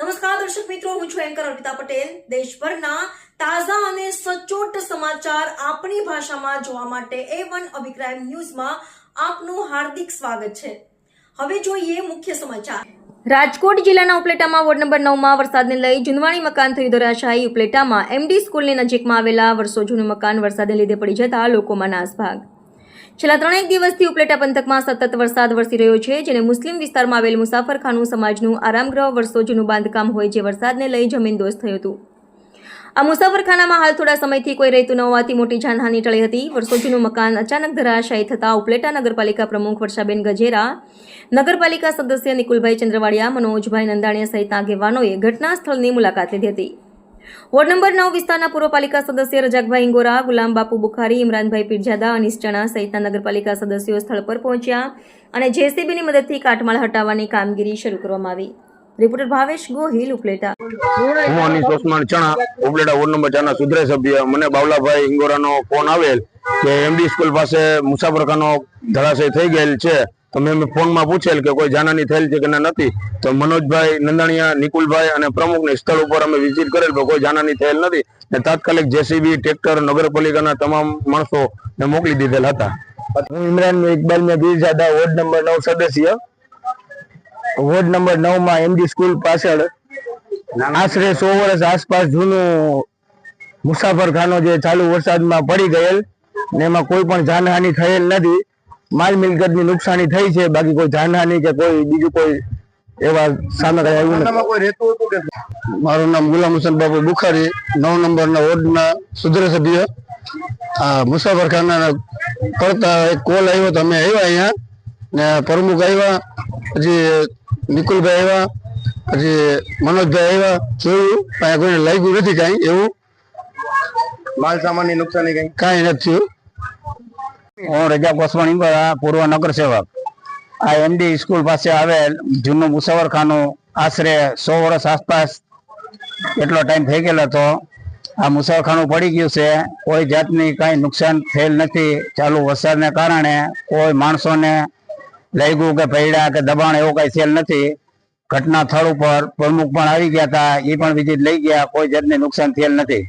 નમસ્કાર, દર્શક મિત્રો, હું છું એન્કર અર્પિતા પટેલ. દેશભરના તાજા અને સચોટ સમાચાર આપણી ભાષામાં જોવા માટે એ વન અભિપ્રાય ન્યૂઝમાં આપનું હાર્દિક સ્વાગત છે. હવે જોઈએ મુખ્ય સમાચાર. રાજકોટ જિલ્લાના ઉપલેટામાં વોર્ડ નંબર નવમાં વરસાદને લઈ જુનવાણી મકાન થયું ધરાશાયી ઉપલેટામાં એમડી સ્કૂલની નજીકમાં આવેલા વર્ષો જૂનું મકાન વરસાદને લીધે પડી જતા લોકોમાં નાસભાગ. છેલ્લા ત્રણેક દિવસથી ઉપલેટા પંથકમાં સતત વરસાદ વરસી રહ્યો છે, જેને મુસ્લિમ વિસ્તારમાં આવેલ મુસાફરખાનું સમાજનું આરામગૃહ વર્ષો જૂનું બાંધકામ હોય જે વરસાદને લઈ જમીનદોસ્ત થયું હતું. આ મુસાફરખાનામાં હાલ થોડા સમયથી કોઈ રહેતું ન હોવાથી મોટી જાનહાનિ ટળી હતી. વર્ષો જૂનું મકાન અચાનક ધરાશાયી થતાં ઉપલેટા નગરપાલિકા પ્રમુખ વર્ષાબેન ગજેરા, નગરપાલિકા સદસ્ય નિકુલભાઈ ચંદ્રવાડિયા, મનોજભાઈ નંદાણીયા સહિતના આગેવાનોએ ઘટના સ્થળની મુલાકાત લીધી હતી. વોર્ડ નંબર નવ વિસ્તારના પૂર્વ સદસ્ય રજાકભાઈ ઇંગોરા ગુલામબાપુ બુખારી, ઇમરાનભાઈ પીરજાદા અનીસ ચણા સહિતના નગરપાલિકા સદસ્યો સ્થળ પર પહોંચ્યા અને જેસીબીની મદદથી કાટમાળ હટાવવાની કામગીરી શરૂ કરવામાં આવી. રિપોર્ટર ભાવેશ ગોહિલ, ઉપલેટા. હું અનીસ ઓસમાન ચણા, ઉપલેટા વોર્ડ નંબર ચારના સુધરે સભ્ય. મને બાવલાભાઈ ઇંગોરાનો ફોન આવેલ કે એમડી સ્કૂલ પાસે મુસાફરખાનો ધરાશય થઈ ગયેલ છે. તો મેં ફોનમાં પૂછેલ કે કોઈ જાનહાની થયેલ છે કે ના નથી તો મનોજભાઈ નંદાણીયા નિકુલભાઈ અને પ્રમુખને સ્થળ ઉપર અમે વિઝિટ કરેલ પણ કોઈ જાનહાની થયેલ નથી. ને તાત્કાલિક જેસીબી ટ્રેક્ટર નગરપાલિકાના તમામ માણસો ને મોકલી દીધેલ હતા. હું ઇમરાન ઇકબાલ મેં પીરજાદા વોર્ડ નંબર નવ સદસ્ય વોર્ડ નંબર નવમાં એમડી સ્કૂલ પાછળ આશરે સો વર્ષ આસપાસ જૂનું મુસાફરખાનો જે ચાલુ વરસાદમાં પડી ગયેલ ને એમાં કોઈ પણ જાનહાનિ થયેલ નથી. માલ મિલકતની નુકસાની થઈ છે બાકી કોઈ જાનહાની કે કોઈ બીજું કોઈ એવા સામે કઈ આવ્યું નથી. મારું નામ ગુલામ હુસેન બાબુ બુખારી નવ નંબરના વોર્ડના સુધ્ર સભ્ય. આ મુસાફરખાના પડતા એક કોલ આવ્યો તો અમે આવ્યા અહીંયા. ને પ્રમુખ આવ્યા પછી નિકુલભાઈ આવ્યા પછી મનોજભાઈ આવ્યા જોયું પણ કોઈને લાગ્યું નથી કાંઈ એવું. માલ સામાનની નુકસાની કઈ? કાંઈ નથી થયું. હું રજા કોસવાણી પૂર્વ નગર સેવક આ એમડી સ્કૂલ પાસે આવેલ જૂનું મુસાફરખાનું આશરે સો વર્ષ આસપાસ એટલો ટાઈમ થઈ ગયેલો હતો. આ મુસાફરખાનું પડી ગયું છે. કોઈ જાતની કાંઈ નુકસાન થયેલ નથી. ચાલુ વરસાદને કારણે કોઈ માણસોને લાગ્યું કે પૈડા કે દબાણ એવું કઈ થયેલ નથી. ઘટના સ્થળ ઉપર પ્રમુખ પણ આવી ગયા હતા. એ પણ વિઝિટ લઈ ગયા. કોઈ જાતની નુકસાન થયેલ નથી.